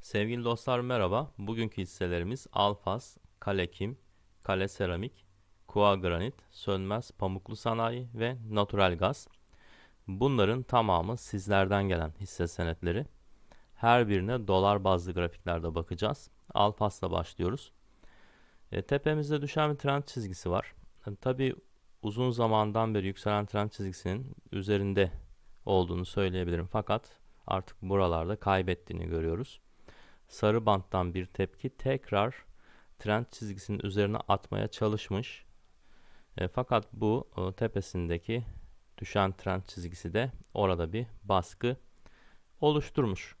Sevgili dostlar merhaba. Bugünkü hisselerimiz Alfas, Kalekim, Kale Seramik, Kua Granit, Sönmez Pamuklu Sanayi ve Natural Gaz. Bunların tamamı sizlerden gelen hisse senetleri. Her birine dolar bazlı grafiklerde bakacağız. Alfas'la başlıyoruz. E, tepemizde düşen bir trend çizgisi var. E, Tabii uzun zamandan beri yükselen trend çizgisinin üzerinde olduğunu söyleyebilirim. Fakat artık buralarda kaybettiğini görüyoruz. Sarı banttan bir tepki tekrar trend çizgisinin üzerine atmaya çalışmış. E, fakat bu e, tepesindeki düşen trend çizgisi de orada bir baskı oluşturmuş.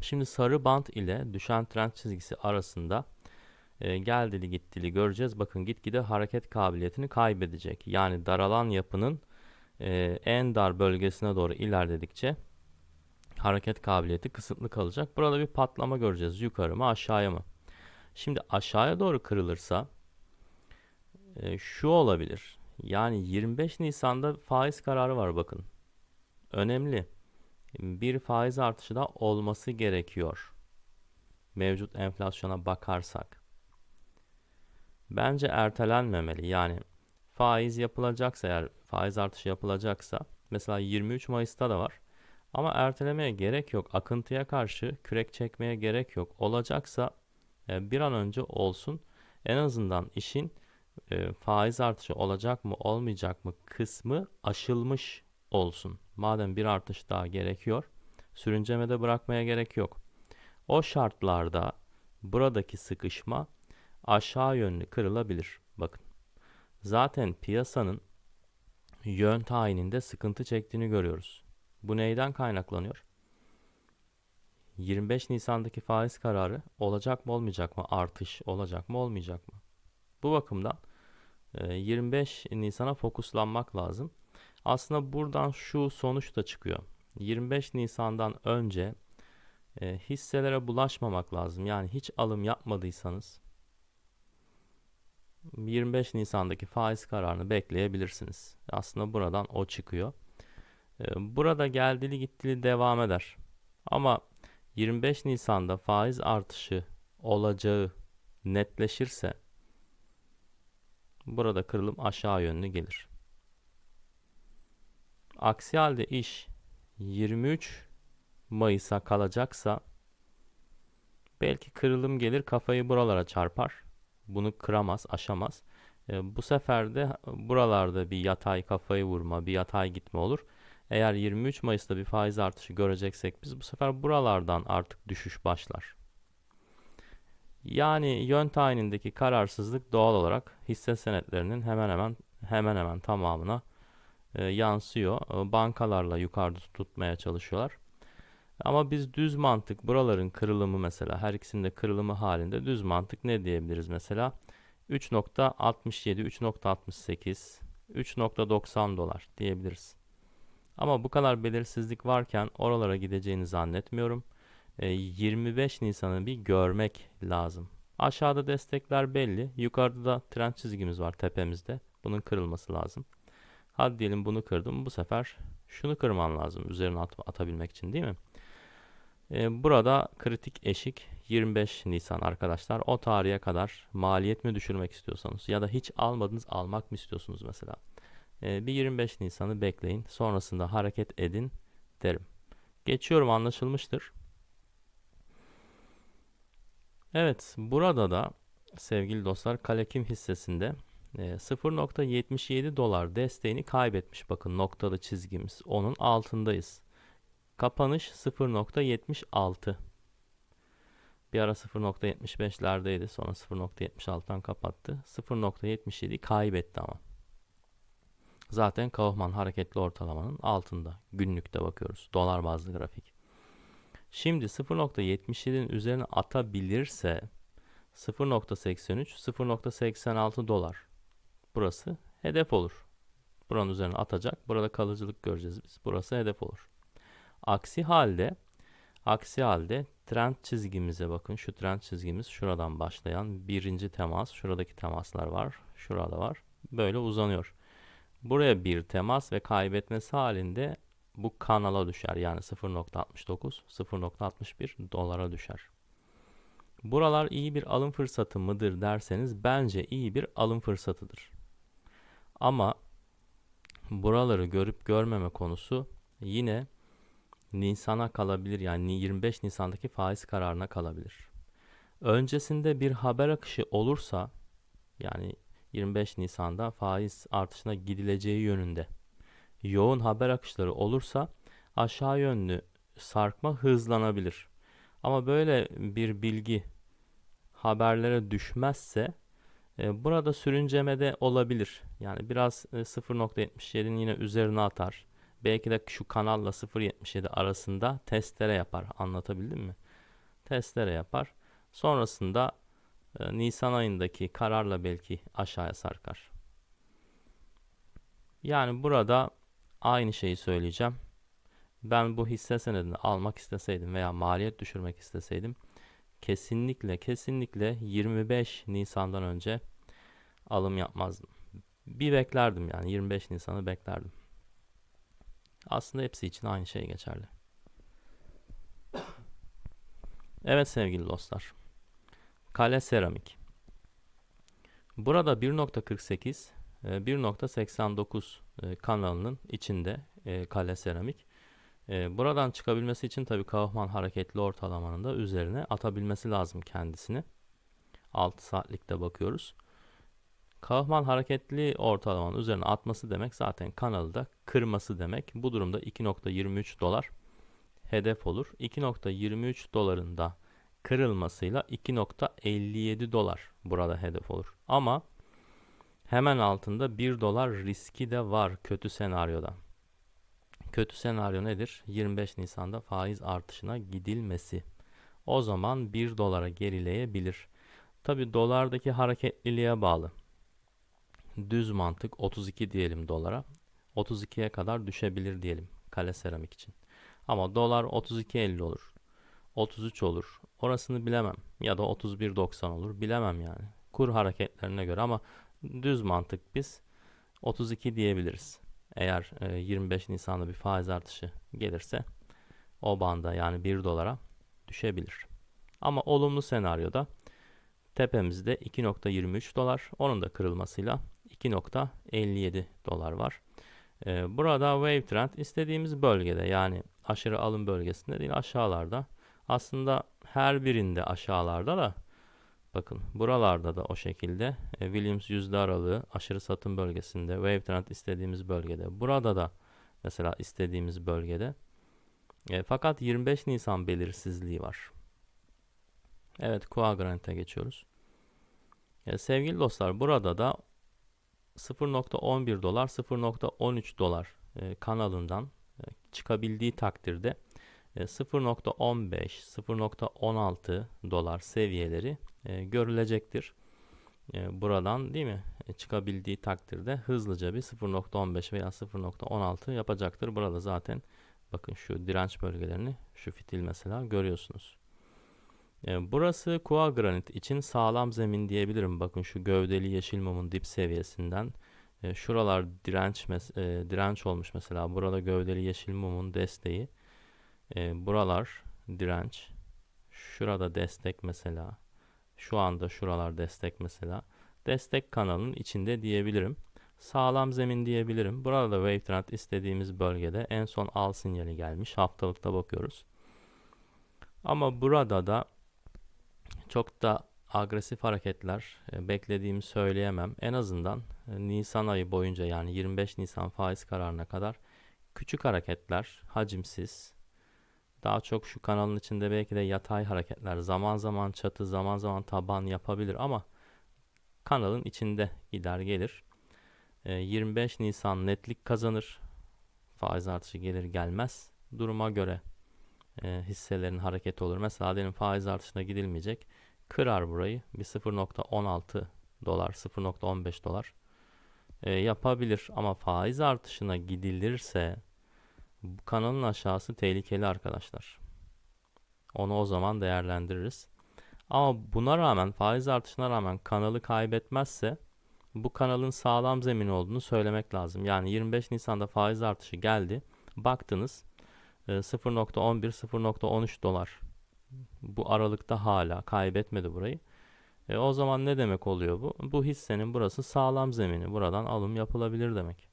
Şimdi sarı bant ile düşen trend çizgisi arasında e, geldili gittili göreceğiz. Bakın gitgide hareket kabiliyetini kaybedecek. Yani daralan yapının e, en dar bölgesine doğru ilerledikçe hareket kabiliyeti kısıtlı kalacak. Burada bir patlama göreceğiz. Yukarı mı aşağıya mı? Şimdi aşağıya doğru kırılırsa e, şu olabilir. Yani 25 Nisan'da faiz kararı var bakın. Önemli. Bir faiz artışı da olması gerekiyor. Mevcut enflasyona bakarsak. Bence ertelenmemeli. Yani faiz yapılacaksa eğer faiz artışı yapılacaksa mesela 23 Mayıs'ta da var. Ama ertelemeye gerek yok. Akıntıya karşı kürek çekmeye gerek yok. Olacaksa e, bir an önce olsun. En azından işin e, faiz artışı olacak mı olmayacak mı kısmı aşılmış olsun. Madem bir artış daha gerekiyor, sürüncemede bırakmaya gerek yok. O şartlarda buradaki sıkışma aşağı yönlü kırılabilir. Bakın. Zaten piyasanın yön tayininde sıkıntı çektiğini görüyoruz. Bu neyden kaynaklanıyor? 25 Nisan'daki faiz kararı olacak mı olmayacak mı? Artış olacak mı olmayacak mı? Bu bakımdan e, 25 Nisan'a fokuslanmak lazım. Aslında buradan şu sonuç da çıkıyor. 25 Nisan'dan önce e, hisselere bulaşmamak lazım. Yani hiç alım yapmadıysanız 25 Nisan'daki faiz kararını bekleyebilirsiniz. Aslında buradan o çıkıyor. E, Burada geldili gittili devam eder. Ama 25 Nisan'da faiz artışı olacağı netleşirse burada kırılım aşağı yönlü gelir. Aksi halde iş 23 Mayıs'a kalacaksa belki kırılım gelir kafayı buralara çarpar. Bunu kıramaz, aşamaz. E, bu sefer de buralarda bir yatay kafayı vurma, bir yatay gitme olur. Eğer 23 Mayıs'ta bir faiz artışı göreceksek biz bu sefer buralardan artık düşüş başlar. Yani yön tayinindeki kararsızlık doğal olarak hisse senetlerinin hemen hemen hemen hemen tamamına e, yansıyor. E, bankalarla yukarıda tutmaya çalışıyorlar. Ama biz düz mantık buraların kırılımı mesela her ikisinin de kırılımı halinde düz mantık ne diyebiliriz mesela? 3.67, 3.68, 3.90 dolar diyebiliriz. Ama bu kadar belirsizlik varken oralara gideceğini zannetmiyorum. E, 25 Nisan'ı bir görmek lazım. Aşağıda destekler belli. Yukarıda da trend çizgimiz var tepemizde. Bunun kırılması lazım. Hadi diyelim bunu kırdım. Bu sefer şunu kırman lazım üzerine at- atabilmek için değil mi? E, burada kritik eşik 25 Nisan arkadaşlar. O tarihe kadar maliyet mi düşürmek istiyorsanız ya da hiç almadınız almak mı istiyorsunuz mesela? E, bir 25 Nisan'ı bekleyin. Sonrasında hareket edin derim. Geçiyorum anlaşılmıştır. Evet burada da sevgili dostlar Kalekim hissesinde e, 0.77 dolar desteğini kaybetmiş. Bakın noktalı çizgimiz. Onun altındayız. Kapanış 0.76. Bir ara 0.75'lerdeydi. Sonra 0.76'dan kapattı. 0.77'yi kaybetti ama. Zaten Kaufman hareketli ortalamanın altında. Günlükte bakıyoruz. Dolar bazlı grafik. Şimdi 0.77'nin üzerine atabilirse 0.83, 0.86 dolar. Burası hedef olur. Buranın üzerine atacak. Burada kalıcılık göreceğiz biz. Burası hedef olur. Aksi halde aksi halde trend çizgimize bakın. Şu trend çizgimiz şuradan başlayan birinci temas. Şuradaki temaslar var. Şurada var. Böyle uzanıyor. Buraya bir temas ve kaybetmesi halinde bu kanala düşer. Yani 0.69, 0.61 dolara düşer. Buralar iyi bir alım fırsatı mıdır derseniz bence iyi bir alım fırsatıdır. Ama buraları görüp görmeme konusu yine Nisan'a kalabilir. Yani 25 Nisan'daki faiz kararına kalabilir. Öncesinde bir haber akışı olursa yani 25 Nisan'da faiz artışına gidileceği yönünde yoğun haber akışları olursa aşağı yönlü sarkma hızlanabilir. Ama böyle bir bilgi haberlere düşmezse e, burada sürüncemede olabilir. Yani biraz e, 0.77'nin yine üzerine atar. Belki de şu kanalla 0.77 arasında testere yapar. Anlatabildim mi? Testere yapar. Sonrasında Nisan ayındaki kararla belki aşağıya sarkar. Yani burada aynı şeyi söyleyeceğim. Ben bu hisse senedini almak isteseydim veya maliyet düşürmek isteseydim kesinlikle kesinlikle 25 Nisan'dan önce alım yapmazdım. Bir beklerdim yani 25 Nisan'ı beklerdim. Aslında hepsi için aynı şey geçerli. Evet sevgili dostlar. Kale seramik. Burada 1.48 1.89 e, kanalının içinde e, kale seramik. E, buradan çıkabilmesi için tabii Kaufman hareketli ortalamanın da üzerine atabilmesi lazım kendisini. 6 saatlikte bakıyoruz. Kaufman hareketli ortalamanın üzerine atması demek zaten kanalı da kırması demek. Bu durumda 2.23 dolar hedef olur. 2.23 dolarında kırılmasıyla 2.57 dolar burada hedef olur. Ama hemen altında 1 dolar riski de var kötü senaryoda. Kötü senaryo nedir? 25 Nisan'da faiz artışına gidilmesi. O zaman 1 dolara gerileyebilir. Tabi dolardaki hareketliliğe bağlı. Düz mantık 32 diyelim dolara. 32'ye kadar düşebilir diyelim kale seramik için. Ama dolar 32.50 olur. 33 olur. Orasını bilemem. Ya da 31.90 olur. Bilemem yani. Kur hareketlerine göre ama düz mantık biz 32 diyebiliriz. Eğer 25 e, Nisan'da bir faiz artışı gelirse o banda yani 1 dolara düşebilir. Ama olumlu senaryoda tepemizde 2.23 dolar onun da kırılmasıyla 2.57 dolar var. E, burada wave trend istediğimiz bölgede yani aşırı alım bölgesinde değil aşağılarda. Aslında her birinde aşağılarda da bakın buralarda da o şekilde e, Williams yüzde aralığı aşırı satım bölgesinde wave trend istediğimiz bölgede. Burada da mesela istediğimiz bölgede. E, fakat 25 Nisan belirsizliği var. Evet Quadrant'e geçiyoruz. E, sevgili dostlar burada da 0.11 dolar 0.13 dolar e, kanalından e, çıkabildiği takdirde 0.15 e, 0.16 dolar seviyeleri e, görülecektir. E, buradan değil mi çıkabildiği takdirde hızlıca bir 0.15 veya 0.16 yapacaktır. Burada zaten bakın şu direnç bölgelerini şu fitil mesela görüyorsunuz. Burası Kua granit için sağlam zemin diyebilirim. Bakın şu gövdeli yeşil mumun dip seviyesinden şuralar direnç direnç olmuş mesela. Burada gövdeli yeşil mumun desteği e, buralar direnç. Şurada destek mesela. Şu anda şuralar destek mesela. Destek kanalının içinde diyebilirim. Sağlam zemin diyebilirim. Burada da wave trend istediğimiz bölgede en son al sinyali gelmiş. Haftalıkta bakıyoruz. Ama burada da çok da agresif hareketler e, beklediğimi söyleyemem. En azından e, Nisan ayı boyunca yani 25 Nisan faiz kararına kadar küçük hareketler, hacimsiz, daha çok şu kanalın içinde belki de yatay hareketler zaman zaman çatı zaman zaman taban yapabilir ama kanalın içinde gider gelir. 25 ee, Nisan netlik kazanır. Faiz artışı gelir gelmez. Duruma göre e, hisselerin hareketi olur. Mesela diyelim faiz artışına gidilmeyecek. Kırar burayı. Bir 0.16 dolar 0.15 dolar e, yapabilir. Ama faiz artışına gidilirse bu kanalın aşağısı tehlikeli arkadaşlar. Onu o zaman değerlendiririz. Ama buna rağmen faiz artışına rağmen kanalı kaybetmezse bu kanalın sağlam zemin olduğunu söylemek lazım. Yani 25 Nisan'da faiz artışı geldi. baktınız e, 0.11 0.13 dolar bu aralıkta hala kaybetmedi burayı. E, o zaman ne demek oluyor bu? Bu hissenin burası sağlam zemini. Buradan alım yapılabilir demek.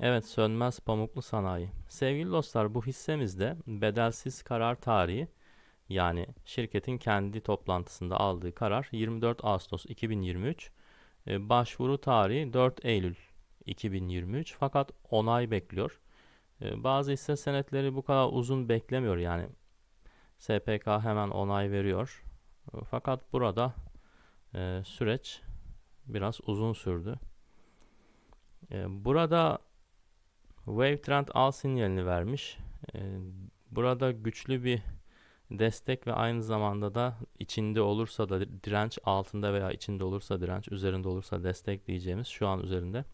Evet, Sönmez Pamuklu Sanayi. Sevgili dostlar, bu hissemizde bedelsiz karar tarihi yani şirketin kendi toplantısında aldığı karar 24 Ağustos 2023. E, başvuru tarihi 4 Eylül 2023 fakat onay bekliyor. E, bazı hisse senetleri bu kadar uzun beklemiyor yani SPK hemen onay veriyor. E, fakat burada süreç biraz uzun sürdü. Burada Wave Trend al sinyalini vermiş. E, burada güçlü bir destek ve aynı zamanda da içinde olursa da direnç altında veya içinde olursa direnç üzerinde olursa destek diyeceğimiz şu an üzerinde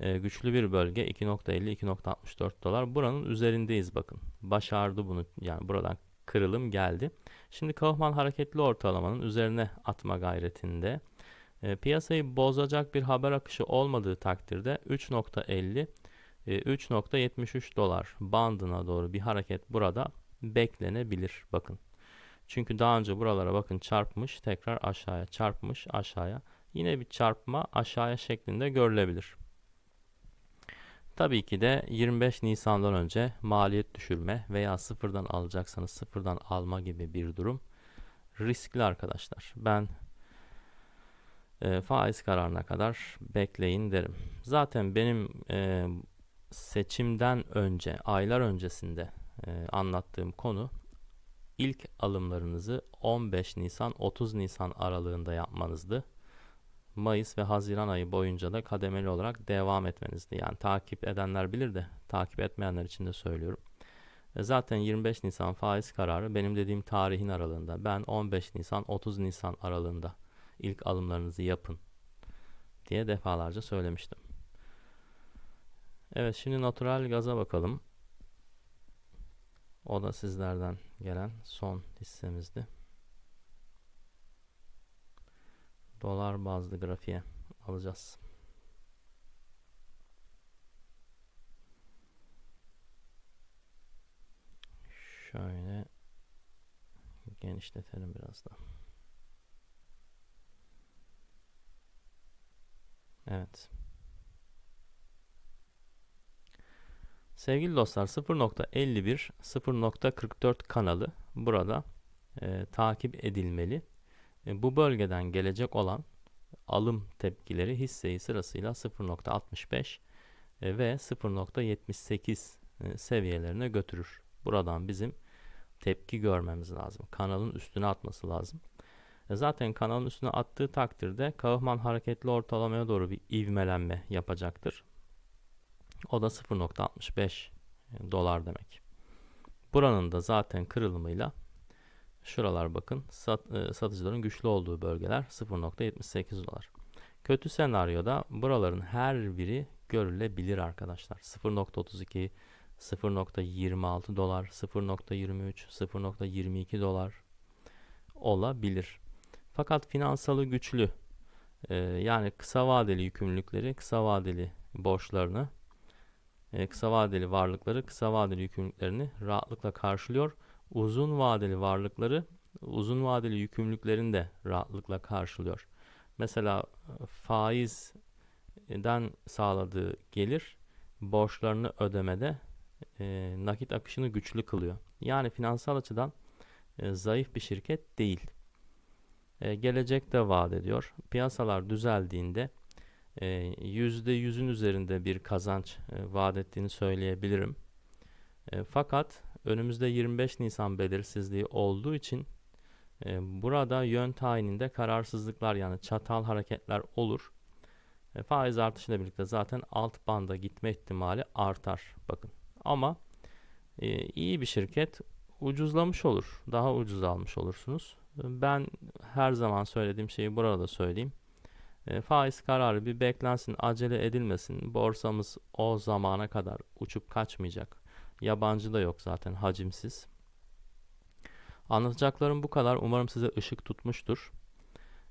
e, güçlü bir bölge 2.50-2.64 dolar. Buranın üzerindeyiz bakın. Başardı bunu yani buradan kırılım geldi. Şimdi Kaufman hareketli ortalamanın üzerine atma gayretinde. E, piyasayı bozacak bir haber akışı olmadığı takdirde 3.50 e, 3.73 dolar bandına doğru bir hareket burada beklenebilir. Bakın. Çünkü daha önce buralara bakın çarpmış, tekrar aşağıya çarpmış, aşağıya. Yine bir çarpma aşağıya şeklinde görülebilir. Tabii ki de 25 Nisan'dan önce maliyet düşürme veya sıfırdan alacaksanız sıfırdan alma gibi bir durum riskli arkadaşlar. Ben e, faiz kararına kadar bekleyin derim. Zaten benim e, seçimden önce, aylar öncesinde e, anlattığım konu ilk alımlarınızı 15 Nisan 30 Nisan aralığında yapmanızdı. Mayıs ve Haziran ayı boyunca da kademeli olarak devam etmenizdi. Yani takip edenler bilir de takip etmeyenler için de söylüyorum. E, zaten 25 Nisan faiz kararı benim dediğim tarihin aralığında. Ben 15 Nisan 30 Nisan aralığında ilk alımlarınızı yapın diye defalarca söylemiştim. Evet şimdi natural gaza bakalım. O da sizlerden gelen son hissemizdi. Dolar bazlı grafiğe alacağız. Şöyle genişletelim biraz da. Evet. Sevgili dostlar 0.51 0.44 kanalı burada e, takip edilmeli. E, bu bölgeden gelecek olan alım tepkileri hisseyi sırasıyla 0.65 e, ve 0.78 e, seviyelerine götürür. Buradan bizim tepki görmemiz lazım. Kanalın üstüne atması lazım. E, zaten kanalın üstüne attığı takdirde Kaufman hareketli ortalamaya doğru bir ivmelenme yapacaktır. O da 0.65 dolar demek. Buranın da zaten kırılımıyla şuralar bakın sat, e, satıcıların güçlü olduğu bölgeler 0.78 dolar. Kötü senaryoda buraların her biri görülebilir arkadaşlar. 0.32 0.26 dolar, 0.23, 0.22 dolar olabilir. Fakat finansalı güçlü e, yani kısa vadeli yükümlülükleri, kısa vadeli borçlarını e, kısa vadeli varlıkları kısa vadeli yükümlülüklerini rahatlıkla karşılıyor. Uzun vadeli varlıkları uzun vadeli yükümlülüklerini de rahatlıkla karşılıyor. Mesela e, faizden sağladığı gelir borçlarını ödemede e, nakit akışını güçlü kılıyor. Yani finansal açıdan e, zayıf bir şirket değil. E, gelecek de vaat ediyor. Piyasalar düzeldiğinde %100'ün ee, üzerinde bir kazanç e, vaat ettiğini söyleyebilirim. E, fakat önümüzde 25 Nisan belirsizliği olduğu için e, burada yön tayininde kararsızlıklar yani çatal hareketler olur. Faiz artışıyla birlikte zaten alt banda gitme ihtimali artar. Bakın ama iyi bir şirket ucuzlamış olur. Daha ucuz almış olursunuz. Ben her zaman söylediğim şeyi burada söyleyeyim. E, faiz kararı bir beklensin, acele edilmesin. Borsamız o zamana kadar uçup kaçmayacak. Yabancı da yok zaten hacimsiz. Anlatacaklarım bu kadar. Umarım size ışık tutmuştur.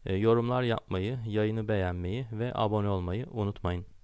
E, yorumlar yapmayı, yayını beğenmeyi ve abone olmayı unutmayın.